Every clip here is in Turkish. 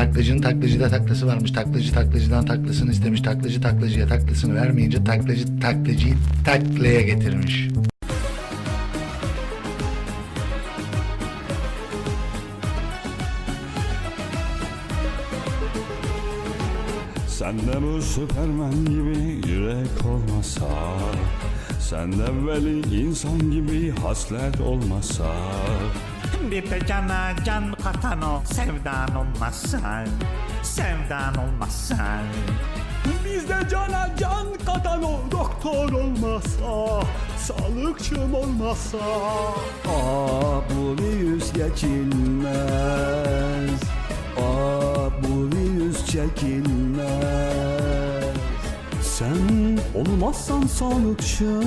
Taklacının taklacıda taklası varmış. Taklacı taklacıdan taklasını istemiş. Taklacı taklacıya taklasını vermeyince taklacı taklacıyı taklaya getirmiş. Sende bu süpermen gibi yürek olmasa Sende veli insan gibi haslet olmasa Bir de cana can katan o sevdan olmazsa Sevdan olmazsa Bizde cana can katan o doktor olmasa Sağlıkçım olmasa Ah bu virüs geçilmez Ah bu virüs çekilmez. Sen olmazsan sağlıkçım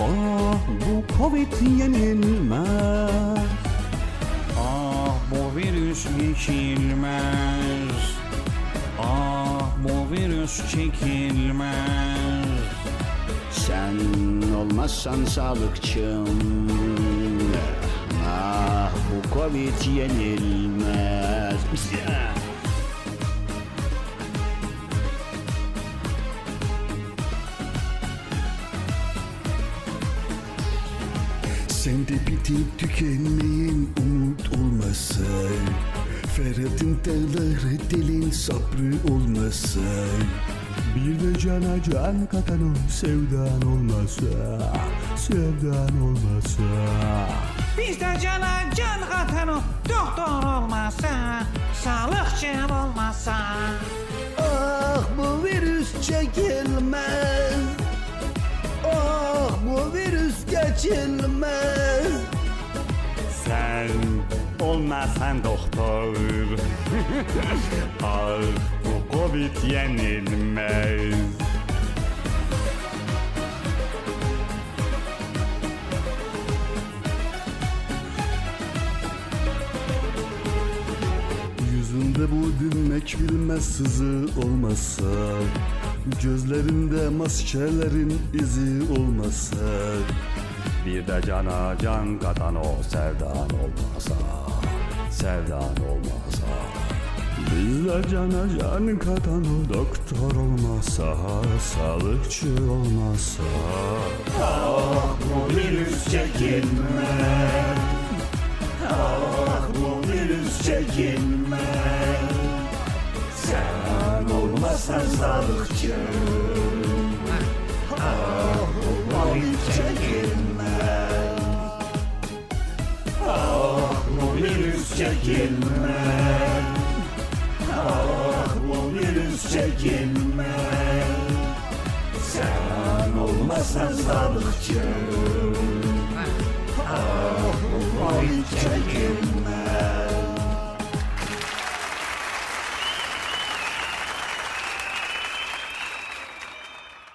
Ah bu covid yenilmez geçilmez Ah bu virüs çekilmez. Sen olmazsan sağlıkçım. Ah bu Covid yenilmez. Sende bitip tükenmeyen umut Ferhat'ın dağları delin sabrı olmasa Bir de cana can katan o sevdan olmasa Sevdan olmasa. Bizde cana can katan o doktor olmazsa Sağlıkçı olmazsa Ah bu virüs çekilmez. Ah bu virüs geçilmez. Sen olmasan doktor. Ah bu covid yenilmez. Yüzünde bu dinmek bilmez sızı olmasa Gözlerinde maskelerin izi olmasa Bir de cana can katan o sevdan olmasa Sevdan olmasa. Bizde cana can katan o doktor olmasa Sağlıkçı olmasa. Bu virüs çekilmez Ah bu virüs çekilmez Sen olmazsan sağlıkçı virüs çekilmez. Ah bu virüs çekilmez. Sen olmazsan sağlıkçı